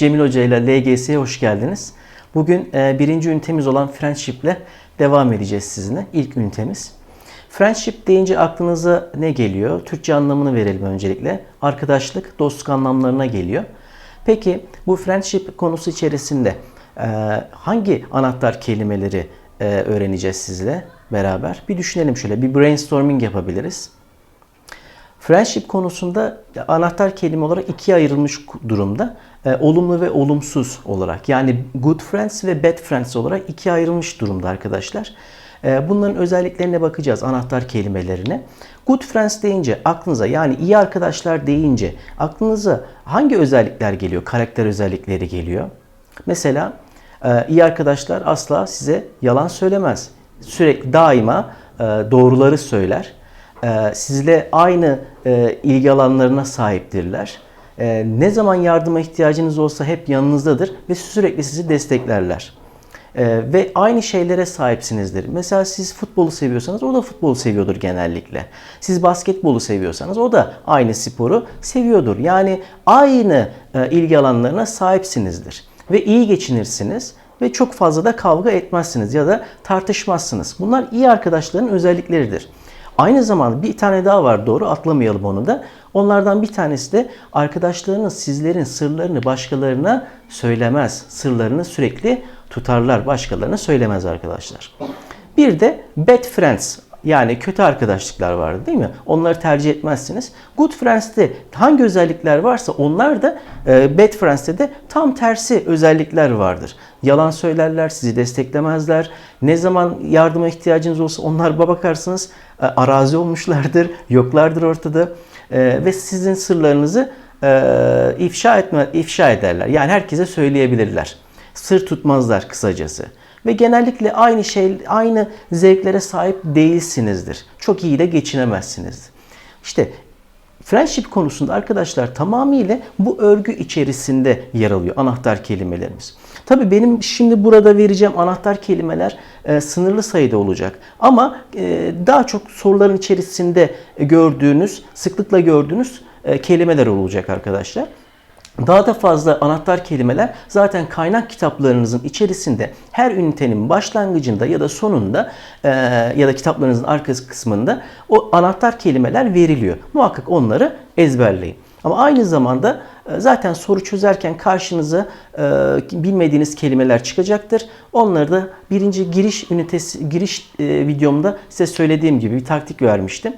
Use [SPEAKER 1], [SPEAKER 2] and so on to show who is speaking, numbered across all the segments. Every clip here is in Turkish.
[SPEAKER 1] Cemil Hoca ile LGS'ye hoş geldiniz. Bugün e, birinci ünitemiz olan Friendship ile devam edeceğiz sizinle. İlk ünitemiz. Friendship deyince aklınıza ne geliyor? Türkçe anlamını verelim öncelikle. Arkadaşlık, dostluk anlamlarına geliyor. Peki bu friendship konusu içerisinde e, hangi anahtar kelimeleri e, öğreneceğiz sizle beraber? Bir düşünelim şöyle, bir brainstorming yapabiliriz. Friendship konusunda anahtar kelime olarak ikiye ayrılmış durumda. E, olumlu ve olumsuz olarak. Yani good friends ve bad friends olarak ikiye ayrılmış durumda arkadaşlar. E, bunların özelliklerine bakacağız, anahtar kelimelerine. Good friends deyince aklınıza yani iyi arkadaşlar deyince aklınıza hangi özellikler geliyor? Karakter özellikleri geliyor. Mesela e, iyi arkadaşlar asla size yalan söylemez. Sürekli daima e, doğruları söyler e, sizle aynı e, ilgi alanlarına sahiptirler. E, ne zaman yardıma ihtiyacınız olsa hep yanınızdadır ve sürekli sizi desteklerler. E, ve aynı şeylere sahipsinizdir. Mesela siz futbolu seviyorsanız o da futbolu seviyordur genellikle. Siz basketbolu seviyorsanız o da aynı sporu seviyordur. Yani aynı e, ilgi alanlarına sahipsinizdir. Ve iyi geçinirsiniz ve çok fazla da kavga etmezsiniz ya da tartışmazsınız. Bunlar iyi arkadaşların özellikleridir. Aynı zamanda bir tane daha var doğru atlamayalım onu da. Onlardan bir tanesi de arkadaşlarınız sizlerin sırlarını başkalarına söylemez. Sırlarını sürekli tutarlar başkalarına söylemez arkadaşlar. Bir de bad friends yani kötü arkadaşlıklar vardı değil mi? Onları tercih etmezsiniz. Good friends'te hangi özellikler varsa onlar da e, bad friends'te de tam tersi özellikler vardır. Yalan söylerler, sizi desteklemezler. Ne zaman yardıma ihtiyacınız olsa onlar bakarsınız e, arazi olmuşlardır, yoklardır ortada e, ve sizin sırlarınızı e, ifşa etme ifşa ederler. Yani herkese söyleyebilirler. Sır tutmazlar kısacası ve genellikle aynı şey aynı zevklere sahip değilsinizdir. Çok iyi de geçinemezsiniz. İşte friendship konusunda arkadaşlar tamamıyla bu örgü içerisinde yer alıyor anahtar kelimelerimiz. Tabi benim şimdi burada vereceğim anahtar kelimeler e, sınırlı sayıda olacak. Ama e, daha çok soruların içerisinde gördüğünüz, sıklıkla gördüğünüz e, kelimeler olacak arkadaşlar. Daha da fazla anahtar kelimeler zaten kaynak kitaplarınızın içerisinde her ünitenin başlangıcında ya da sonunda e, ya da kitaplarınızın arka kısmında o anahtar kelimeler veriliyor. Muhakkak onları ezberleyin. Ama aynı zamanda e, zaten soru çözerken karşınıza e, bilmediğiniz kelimeler çıkacaktır. Onları da birinci giriş ünitesi giriş e, videomda size söylediğim gibi bir taktik vermiştim.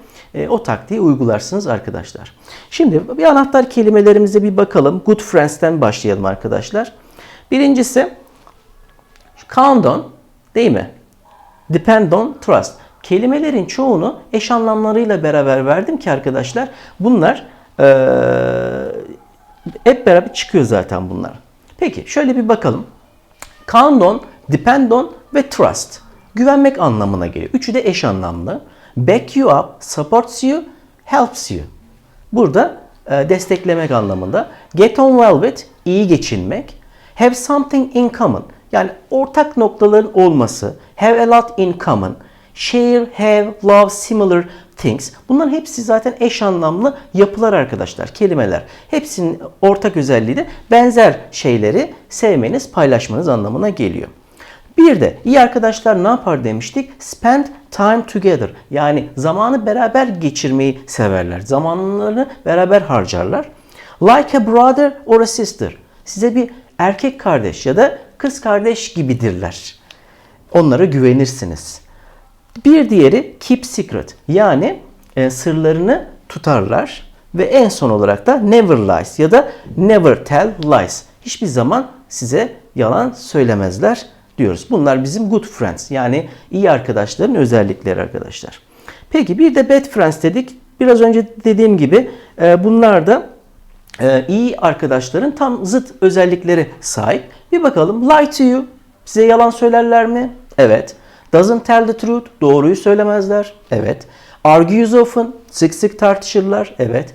[SPEAKER 1] O taktiği uygularsınız arkadaşlar. Şimdi bir anahtar kelimelerimize bir bakalım. Good friends'ten başlayalım arkadaşlar. Birincisi count on değil mi? Depend on, trust. Kelimelerin çoğunu eş anlamlarıyla beraber verdim ki arkadaşlar bunlar ee, hep beraber çıkıyor zaten bunlar. Peki şöyle bir bakalım. Count on, depend on ve trust. Güvenmek anlamına geliyor. Üçü de eş anlamlı. Back you up, supports you, helps you. Burada e, desteklemek anlamında. Get on well with, iyi geçinmek. Have something in common. Yani ortak noktaların olması. Have a lot in common. Share, have, love, similar things. Bunların hepsi zaten eş anlamlı yapılar arkadaşlar, kelimeler. Hepsinin ortak özelliği de benzer şeyleri sevmeniz, paylaşmanız anlamına geliyor. Bir de iyi arkadaşlar ne yapar demiştik? Spend time together. Yani zamanı beraber geçirmeyi severler. Zamanlarını beraber harcarlar. Like a brother or a sister. Size bir erkek kardeş ya da kız kardeş gibidirler. Onlara güvenirsiniz. Bir diğeri keep secret. Yani e, sırlarını tutarlar ve en son olarak da never lies ya da never tell lies. Hiçbir zaman size yalan söylemezler diyoruz. Bunlar bizim good friends yani iyi arkadaşların özellikleri arkadaşlar. Peki bir de bad friends dedik. Biraz önce dediğim gibi e, bunlar da e, iyi arkadaşların tam zıt özellikleri sahip. Bir bakalım lie to you. Size yalan söylerler mi? Evet. Doesn't tell the truth. Doğruyu söylemezler. Evet. Argues often. Sık sık tartışırlar. Evet.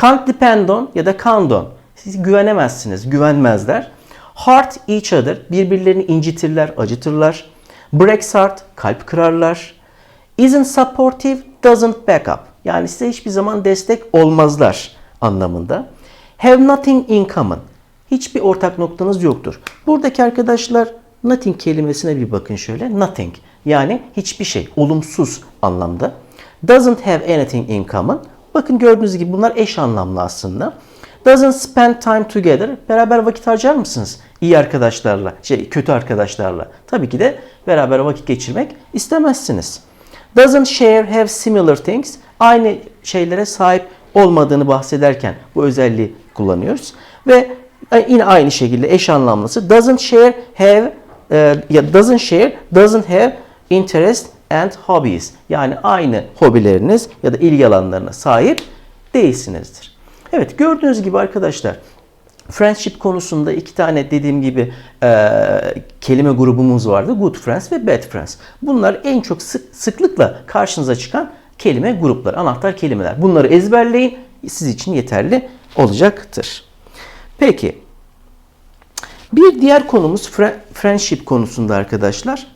[SPEAKER 1] Can't depend on ya da count on. Siz güvenemezsiniz. Güvenmezler. Hurt each other. Birbirlerini incitirler, acıtırlar. Breaks heart. Kalp kırarlar. Isn't supportive. Doesn't back up. Yani size hiçbir zaman destek olmazlar anlamında. Have nothing in common. hiçbir ortak noktanız yoktur. Buradaki arkadaşlar nothing kelimesine bir bakın şöyle. Nothing yani hiçbir şey, olumsuz anlamda. Doesn't have anything in common. Bakın gördüğünüz gibi bunlar eş anlamlı aslında. Doesn't spend time together. Beraber vakit harcar mısınız? İyi arkadaşlarla, şey kötü arkadaşlarla. Tabii ki de beraber vakit geçirmek istemezsiniz. Doesn't share have similar things. Aynı şeylere sahip olmadığını bahsederken bu özelliği kullanıyoruz. Ve yine aynı şekilde eş anlamlısı doesn't share have e, ya doesn't share doesn't have interest and hobbies. Yani aynı hobileriniz ya da ilgi alanlarına sahip değilsinizdir. Evet gördüğünüz gibi arkadaşlar Friendship konusunda iki tane dediğim gibi e, kelime grubumuz vardı. Good friends ve bad friends. Bunlar en çok sık, sıklıkla karşınıza çıkan kelime grupları, anahtar kelimeler. Bunları ezberleyin. Siz için yeterli olacaktır. Peki. Bir diğer konumuz friendship konusunda arkadaşlar.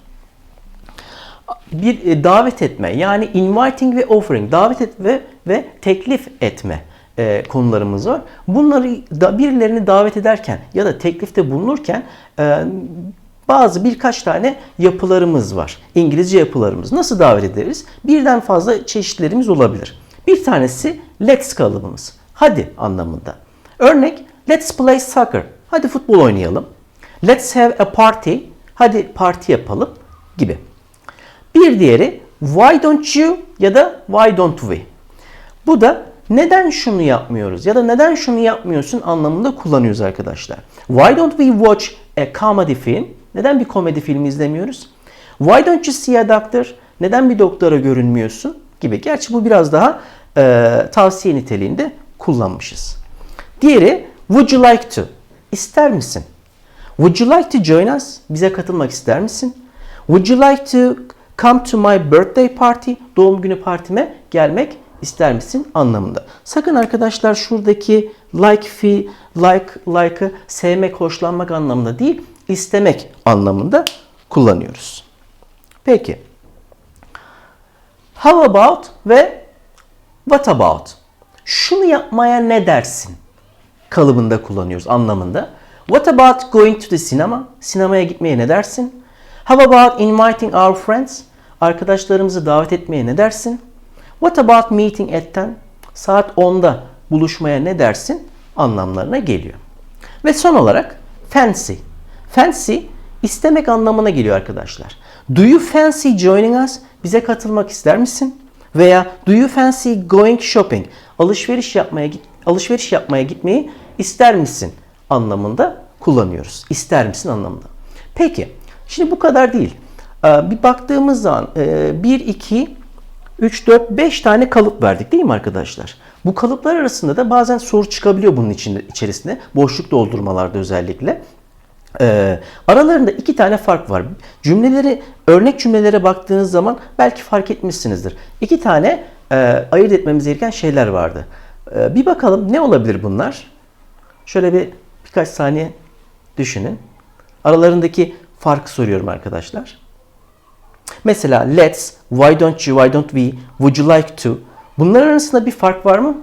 [SPEAKER 1] Bir e, davet etme yani inviting ve offering davet et ve teklif etme e, konularımız var. Bunları da birilerini davet ederken ya da teklifte bulunurken e, bazı birkaç tane yapılarımız var. İngilizce yapılarımız. Nasıl davet ederiz? Birden fazla çeşitlerimiz olabilir. Bir tanesi let's kalıbımız. Hadi anlamında. Örnek let's play soccer. Hadi futbol oynayalım. Let's have a party. Hadi parti yapalım gibi. Bir diğeri why don't you ya da why don't we. Bu da neden şunu yapmıyoruz ya da neden şunu yapmıyorsun anlamında kullanıyoruz arkadaşlar. Why don't we watch a comedy film? Neden bir komedi filmi izlemiyoruz? Why don't you see a doctor? Neden bir doktora görünmüyorsun? Gibi. Gerçi bu biraz daha e, tavsiye niteliğinde kullanmışız. Diğeri would you like to? İster misin? Would you like to join us? Bize katılmak ister misin? Would you like to come to my birthday party? Doğum günü partime gelmek ister misin anlamında. Sakın arkadaşlar şuradaki like fi like like'ı sevmek, hoşlanmak anlamında değil, istemek anlamında kullanıyoruz. Peki. How about ve what about? Şunu yapmaya ne dersin? Kalıbında kullanıyoruz anlamında. What about going to the cinema? Sinemaya gitmeye ne dersin? How about inviting our friends? Arkadaşlarımızı davet etmeye ne dersin? What about meeting at 10? Saat 10'da buluşmaya ne dersin? Anlamlarına geliyor. Ve son olarak fancy. Fancy istemek anlamına geliyor arkadaşlar. Do you fancy joining us? Bize katılmak ister misin? Veya do you fancy going shopping? Alışveriş yapmaya alışveriş yapmaya gitmeyi ister misin anlamında kullanıyoruz. İster misin anlamında. Peki. Şimdi bu kadar değil. Ee, bir baktığımız zaman 1 2 3, 4, 5 tane kalıp verdik değil mi arkadaşlar? Bu kalıplar arasında da bazen soru çıkabiliyor bunun içinde, içerisinde. Boşluk doldurmalarda özellikle. Ee, aralarında iki tane fark var. Cümleleri, örnek cümlelere baktığınız zaman belki fark etmişsinizdir. İki tane e, ayırt etmemiz gereken şeyler vardı. E, bir bakalım ne olabilir bunlar? Şöyle bir birkaç saniye düşünün. Aralarındaki farkı soruyorum arkadaşlar. Mesela let's, why don't you, why don't we, would you like to? Bunların arasında bir fark var mı?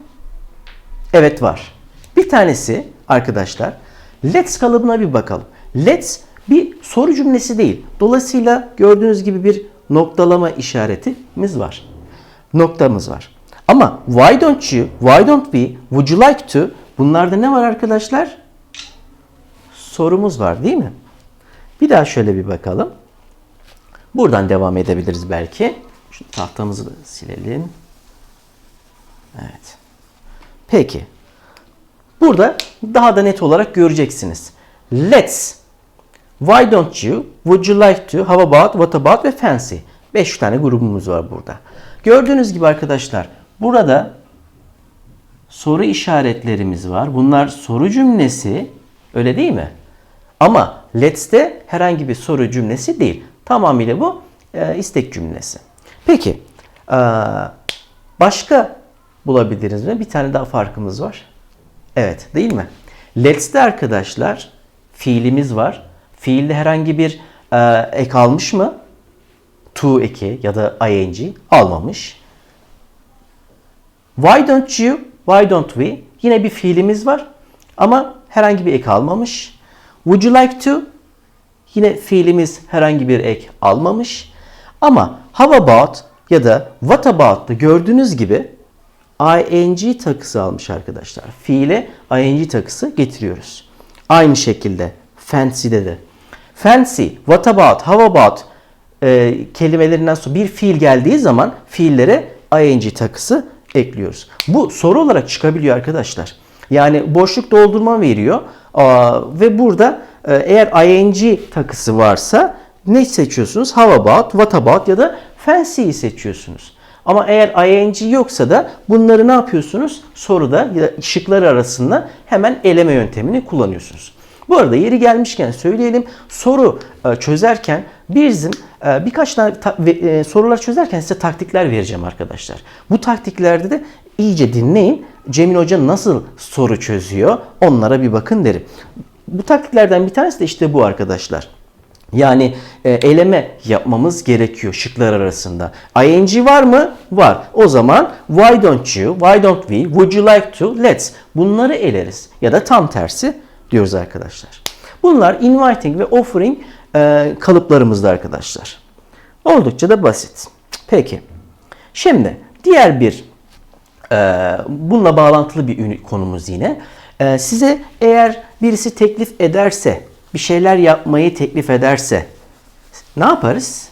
[SPEAKER 1] Evet var. Bir tanesi arkadaşlar let's kalıbına bir bakalım. Let's bir soru cümlesi değil. Dolayısıyla gördüğünüz gibi bir noktalama işaretimiz var. Noktamız var. Ama why don't you, why don't we, would you like to bunlarda ne var arkadaşlar? Sorumuz var değil mi? Bir daha şöyle bir bakalım. Buradan devam edebiliriz belki. Şu tahtamızı da silelim. Evet. Peki. Burada daha da net olarak göreceksiniz. Let's. Why don't you? Would you like to? How about? What about? Ve fancy. 5 tane grubumuz var burada. Gördüğünüz gibi arkadaşlar burada soru işaretlerimiz var. Bunlar soru cümlesi. Öyle değil mi? Ama let's'te herhangi bir soru cümlesi değil. Tamamıyla bu e, istek cümlesi. Peki e, başka bulabiliriz mi? Bir tane daha farkımız var. Evet değil mi? Let's'te arkadaşlar fiilimiz var. Fiilde herhangi bir e, ek almış mı? To eki ya da ing almamış. Why don't you? Why don't we? Yine bir fiilimiz var. Ama herhangi bir ek almamış. Would you like to? Yine fiilimiz herhangi bir ek almamış. Ama how about ya da what about'ta gördüğünüz gibi ing takısı almış arkadaşlar. Fiile ing takısı getiriyoruz. Aynı şekilde fancy'de de. Fancy, what about, how about e, kelimelerinden sonra bir fiil geldiği zaman fiillere ing takısı ekliyoruz. Bu soru olarak çıkabiliyor arkadaşlar. Yani boşluk doldurma veriyor ve burada e, eğer ing takısı varsa ne seçiyorsunuz? How about, what about ya da fancy'yi seçiyorsunuz. Ama eğer ing yoksa da bunları ne yapıyorsunuz? Soruda ya da şıklar arasında hemen eleme yöntemini kullanıyorsunuz. Bu arada yeri gelmişken söyleyelim. Soru e, çözerken bizim e, birkaç tane e, sorular çözerken size taktikler vereceğim arkadaşlar. Bu taktiklerde de iyice dinleyin. Cemil Hoca nasıl soru çözüyor onlara bir bakın derim. Bu taktiklerden bir tanesi de işte bu arkadaşlar. Yani eleme yapmamız gerekiyor şıklar arasında. ing var mı? Var. O zaman why don't you, why don't we, would you like to, let's. Bunları eleriz. Ya da tam tersi diyoruz arkadaşlar. Bunlar inviting ve offering e, kalıplarımızda arkadaşlar. Oldukça da basit. Peki. Şimdi diğer bir e, bununla bağlantılı bir konumuz yine. E, size eğer birisi teklif ederse, bir şeyler yapmayı teklif ederse ne yaparız?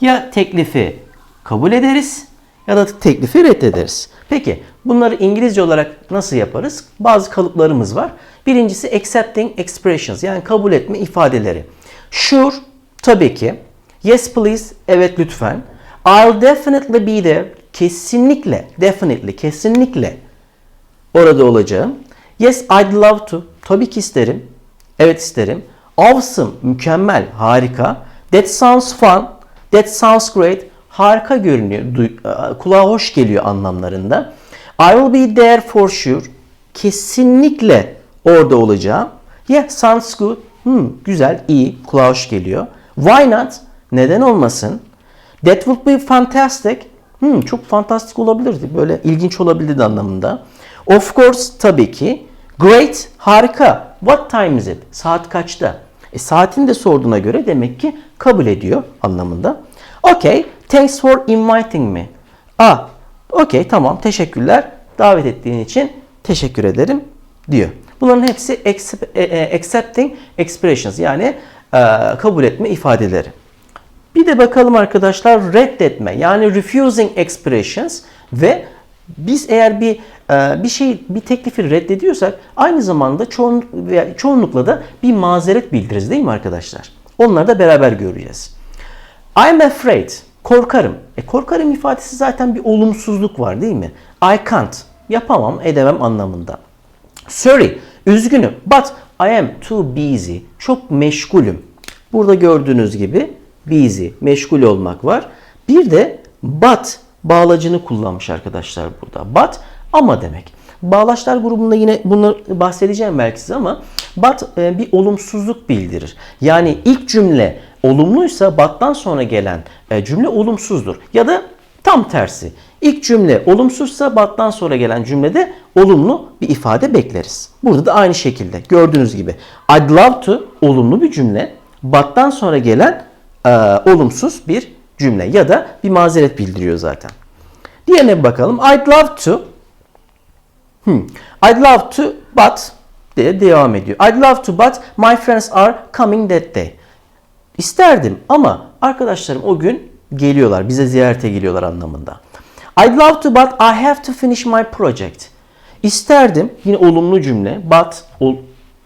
[SPEAKER 1] Ya teklifi kabul ederiz ya da teklifi reddederiz. Peki bunları İngilizce olarak nasıl yaparız? Bazı kalıplarımız var. Birincisi accepting expressions yani kabul etme ifadeleri. Sure tabii ki. Yes please evet lütfen. I'll definitely be there kesinlikle definitely kesinlikle orada olacağım. Yes I'd love to tabii ki isterim. Evet isterim. Awesome mükemmel harika. That sounds fun. That sounds great. Harika görünüyor. e, Kulağa hoş geliyor anlamlarında. I will be there for sure. Kesinlikle orada olacağım. Yeah, sounds good. Hmm, güzel, iyi, kulağa hoş geliyor. Why not? Neden olmasın? That would be fantastic. Hmm, çok fantastik olabilirdi. Böyle ilginç olabilirdi anlamında. Of course, tabii ki. Great, harika. What time is it? Saat kaçta? E, saatini de sorduğuna göre demek ki kabul ediyor anlamında. Okay, thanks for inviting me. Ah, okay tamam teşekkürler. Davet ettiğin için teşekkür ederim diyor. Bunların hepsi e, e, accepting expressions yani e, kabul etme ifadeleri. Bir de bakalım arkadaşlar reddetme yani refusing expressions ve biz eğer bir bir şey bir teklifi reddediyorsak aynı zamanda çoğun, çoğunlukla da bir mazeret bildiririz değil mi arkadaşlar? Onları da beraber göreceğiz. I'm afraid. Korkarım. E korkarım ifadesi zaten bir olumsuzluk var değil mi? I can't. Yapamam, edemem anlamında. Sorry. Üzgünüm. But I am too busy. Çok meşgulüm. Burada gördüğünüz gibi busy, meşgul olmak var. Bir de but bağlacını kullanmış arkadaşlar burada. But ama demek. Bağlaçlar grubunda yine bunu bahsedeceğim belki size ama but e, bir olumsuzluk bildirir. Yani ilk cümle olumluysa but'tan sonra gelen e, cümle olumsuzdur. Ya da tam tersi. İlk cümle olumsuzsa but'tan sonra gelen cümlede olumlu bir ifade bekleriz. Burada da aynı şekilde gördüğünüz gibi I'd love to olumlu bir cümle. But'tan sonra gelen e, olumsuz bir cümle ya da bir mazeret bildiriyor zaten. Diğerine bir bakalım. I'd love to Hmm. I'd love to but diye devam ediyor. I'd love to but my friends are coming that day. İsterdim ama arkadaşlarım o gün geliyorlar. Bize ziyarete geliyorlar anlamında. I'd love to but I have to finish my project. İsterdim yine olumlu cümle but ol,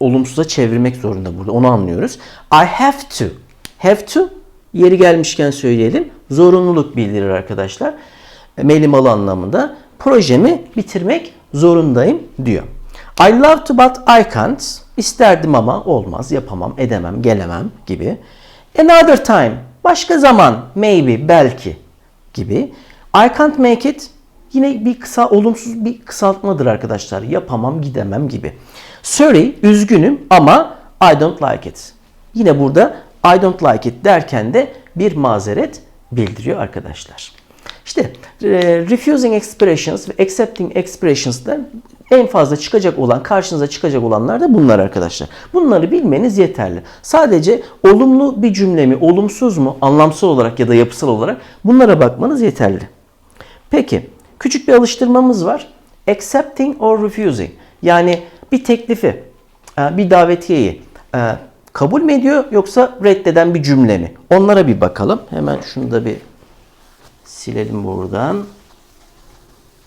[SPEAKER 1] olumsuza çevirmek zorunda burada onu anlıyoruz. I have to. Have to yeri gelmişken söyleyelim. Zorunluluk bildirir arkadaşlar. Melimalı anlamında. Projemi bitirmek zorundayım diyor. I love to but I can't. İsterdim ama olmaz, yapamam, edemem, gelemem gibi. Another time. Başka zaman. Maybe, belki gibi. I can't make it. Yine bir kısa olumsuz bir kısaltmadır arkadaşlar. Yapamam, gidemem gibi. Sorry, üzgünüm ama I don't like it. Yine burada I don't like it derken de bir mazeret bildiriyor arkadaşlar. İşte e, refusing expressions ve accepting expressions'dan en fazla çıkacak olan, karşınıza çıkacak olanlar da bunlar arkadaşlar. Bunları bilmeniz yeterli. Sadece olumlu bir cümle mi, olumsuz mu, anlamsal olarak ya da yapısal olarak bunlara bakmanız yeterli. Peki, küçük bir alıştırmamız var. Accepting or refusing. Yani bir teklifi, e, bir davetiyeyi e, kabul mü ediyor yoksa reddeden bir cümle mi? Onlara bir bakalım. Hemen şunu da bir silelim buradan.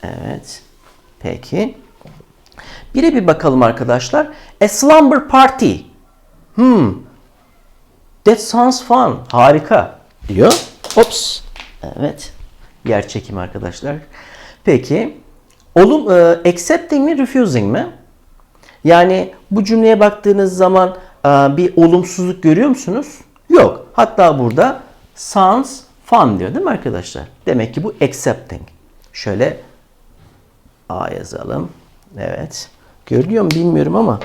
[SPEAKER 1] Evet. Peki. Bire bir bakalım arkadaşlar. A slumber party. Hmm. That sounds fun. Harika diyor. Ops. Evet. Yer çekimi arkadaşlar. Peki. Olum, e, accepting mi, refusing mi? Yani bu cümleye baktığınız zaman e, bir olumsuzluk görüyor musunuz? Yok. Hatta burada sounds fun diyor değil mi arkadaşlar? Demek ki bu accepting. Şöyle A yazalım. Evet. Görünüyor mu bilmiyorum ama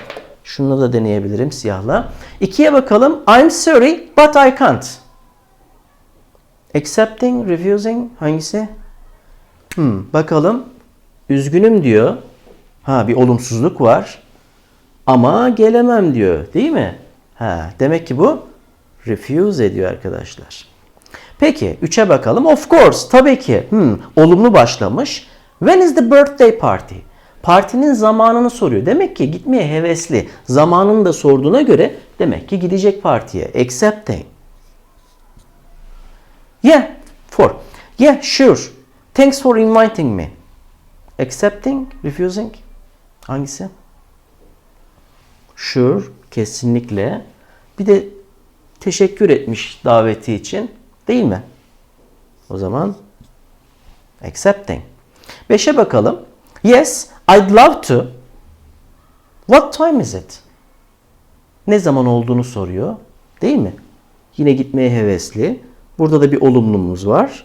[SPEAKER 1] şunu da deneyebilirim siyahla. İkiye bakalım. I'm sorry but I can't. Accepting, refusing hangisi? Hmm, bakalım. Üzgünüm diyor. Ha bir olumsuzluk var. Ama gelemem diyor. Değil mi? Ha, demek ki bu refuse ediyor arkadaşlar. Peki 3'e bakalım. Of course tabii ki. Hmm, olumlu başlamış. When is the birthday party? Partinin zamanını soruyor. Demek ki gitmeye hevesli. Zamanını da sorduğuna göre demek ki gidecek partiye. Accepting. Yeah, for. Yeah, sure. Thanks for inviting me. Accepting, refusing. Hangisi? Sure, kesinlikle. Bir de teşekkür etmiş daveti için. Değil mi? O zaman accepting. Beşe bakalım. Yes, I'd love to. What time is it? Ne zaman olduğunu soruyor. Değil mi? Yine gitmeye hevesli. Burada da bir olumlumuz var.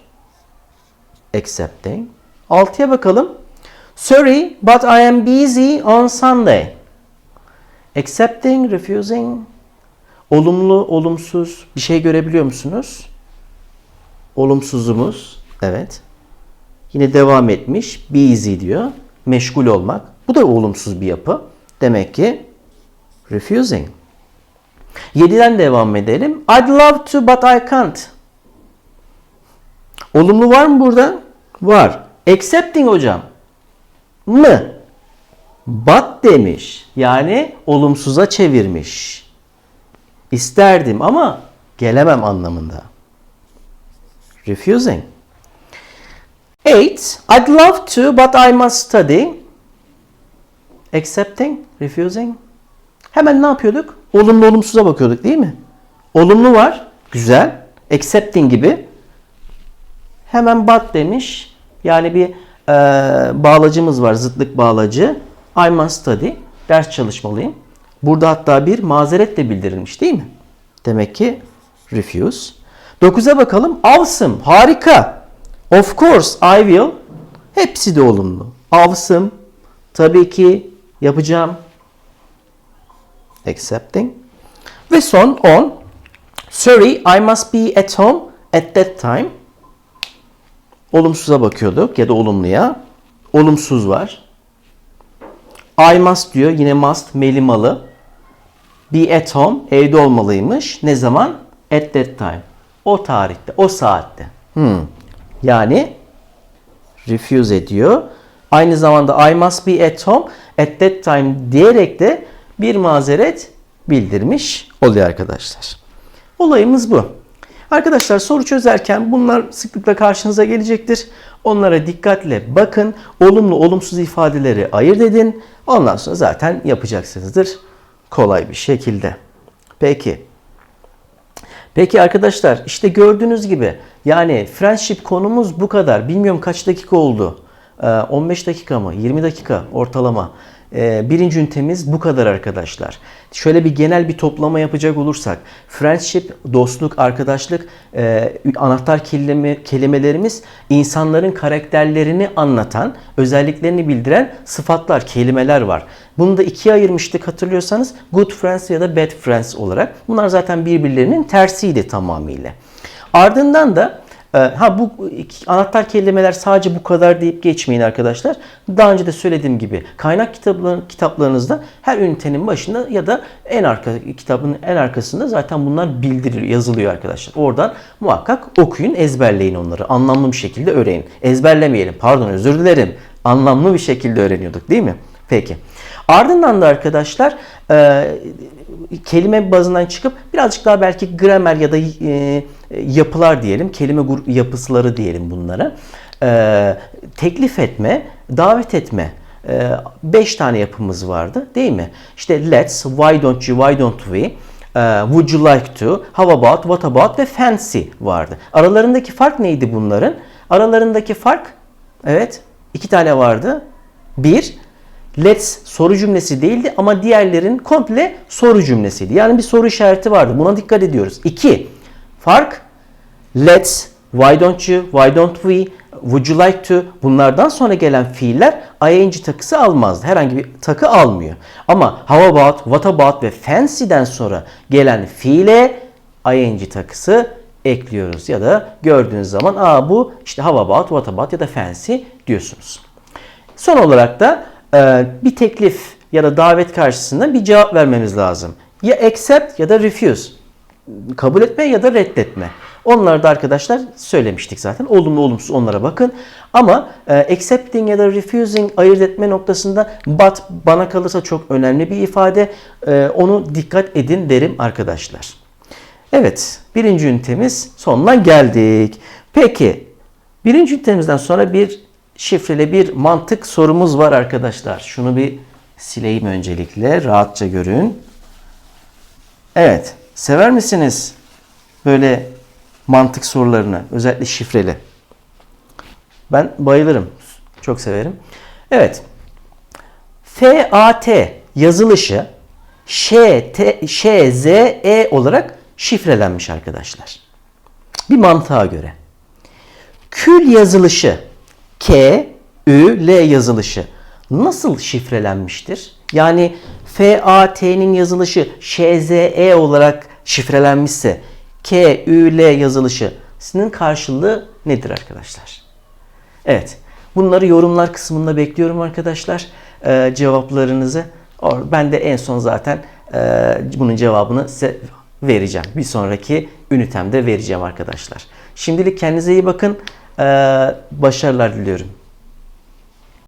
[SPEAKER 1] Accepting. Altıya bakalım. Sorry, but I am busy on Sunday. Accepting, refusing. Olumlu, olumsuz bir şey görebiliyor musunuz? Olumsuzumuz. Evet. Yine devam etmiş. Busy diyor. Meşgul olmak. Bu da olumsuz bir yapı. Demek ki refusing. 7'den devam edelim. I'd love to but I can't. Olumlu var mı burada? Var. Accepting hocam. Mı? But demiş. Yani olumsuza çevirmiş. İsterdim ama gelemem anlamında. Refusing. 8. I'd love to but I must study. Accepting, refusing. Hemen ne yapıyorduk? Olumlu olumsuza bakıyorduk değil mi? Olumlu var. Güzel. Accepting gibi. Hemen but demiş. Yani bir e, bağlacımız var. Zıtlık bağlacı. I must study. Ders çalışmalıyım. Burada hatta bir mazeret de bildirilmiş değil mi? Demek ki refuse. 9'a bakalım. Awesome. Harika. Of course I will. Hepsi de olumlu. Awesome. Tabii ki yapacağım. Accepting. Ve son 10. Sorry, I must be at home at that time. Olumsuza bakıyorduk ya da olumluya. Olumsuz var. I must diyor. Yine must melimalı. Be at home. Evde olmalıymış. Ne zaman? At that time. O tarihte, o saatte. Hmm. Yani refuse ediyor. Aynı zamanda I must be at home at that time diyerek de bir mazeret bildirmiş oluyor arkadaşlar. Olayımız bu. Arkadaşlar soru çözerken bunlar sıklıkla karşınıza gelecektir. Onlara dikkatle bakın. Olumlu olumsuz ifadeleri ayırt edin. Ondan sonra zaten yapacaksınızdır. Kolay bir şekilde. Peki. Peki arkadaşlar işte gördüğünüz gibi yani friendship konumuz bu kadar. Bilmiyorum kaç dakika oldu. 15 dakika mı? 20 dakika ortalama. Birinci ünitemiz bu kadar arkadaşlar. Şöyle bir genel bir toplama yapacak olursak. Friendship, dostluk, arkadaşlık anahtar kelime, kelimelerimiz insanların karakterlerini anlatan, özelliklerini bildiren sıfatlar, kelimeler var. Bunu da ikiye ayırmıştık hatırlıyorsanız. Good friends ya da bad friends olarak. Bunlar zaten birbirlerinin tersiydi tamamıyla. Ardından da Ee, ha bu anahtar kelimeler sadece bu kadar deyip geçmeyin arkadaşlar. Daha önce de söylediğim gibi kaynak kitapları, kitaplarınızda her ünitenin başında ya da en arka kitabın en arkasında zaten bunlar bildiriliyor, yazılıyor arkadaşlar. Oradan muhakkak okuyun, ezberleyin onları. Anlamlı bir şekilde öğrenin. Ezberlemeyelim. Pardon özür dilerim. Anlamlı bir şekilde öğreniyorduk değil mi? Peki. Ardından da arkadaşlar e, kelime bazından çıkıp birazcık daha belki gramer ya da e, yapılar diyelim, kelime yapısları diyelim bunlara. E, teklif etme, davet etme. 5 tane yapımız vardı değil mi? İşte let's, why don't you, why don't we, e, would you like to, how about, what about ve fancy vardı. Aralarındaki fark neydi bunların? Aralarındaki fark, evet iki tane vardı. Bir, let's soru cümlesi değildi ama diğerlerin komple soru cümlesiydi. Yani bir soru işareti vardı. Buna dikkat ediyoruz. İki, fark let's, why don't you, why don't we, would you like to bunlardan sonra gelen fiiller ing takısı almazdı. Herhangi bir takı almıyor. Ama how about, what about ve fancy'den sonra gelen fiile ing takısı ekliyoruz. Ya da gördüğünüz zaman aa bu işte how about, what about ya da fancy diyorsunuz. Son olarak da e, bir teklif ya da davet karşısında bir cevap vermemiz lazım. Ya accept ya da refuse. Kabul etme ya da reddetme. Onları da arkadaşlar söylemiştik zaten. Olumlu olumsuz onlara bakın. Ama e, accepting ya da refusing ayırt etme noktasında but bana kalırsa çok önemli bir ifade. E, onu dikkat edin derim arkadaşlar. Evet, birinci ünitemiz sonuna geldik. Peki, birinci ünitemizden sonra bir şifreli bir mantık sorumuz var arkadaşlar. Şunu bir sileyim öncelikle, rahatça görün. Evet, sever misiniz böyle mantık sorularını, özellikle şifreli? Ben bayılırım, çok severim. Evet, FAT yazılışı ŞT, ŞZE olarak şifrelenmiş arkadaşlar. Bir mantığa göre. Kül yazılışı K, Ü, L yazılışı nasıl şifrelenmiştir? Yani FAT'nin yazılışı ŞZE olarak şifrelenmişse K, Ü, L yazılışının karşılığı nedir arkadaşlar? Evet. Bunları yorumlar kısmında bekliyorum arkadaşlar. Ee, cevaplarınızı. Ben de en son zaten e, bunun cevabını size vereceğim. Bir sonraki ünitemde vereceğim arkadaşlar. Şimdilik kendinize iyi bakın. Ee, başarılar diliyorum.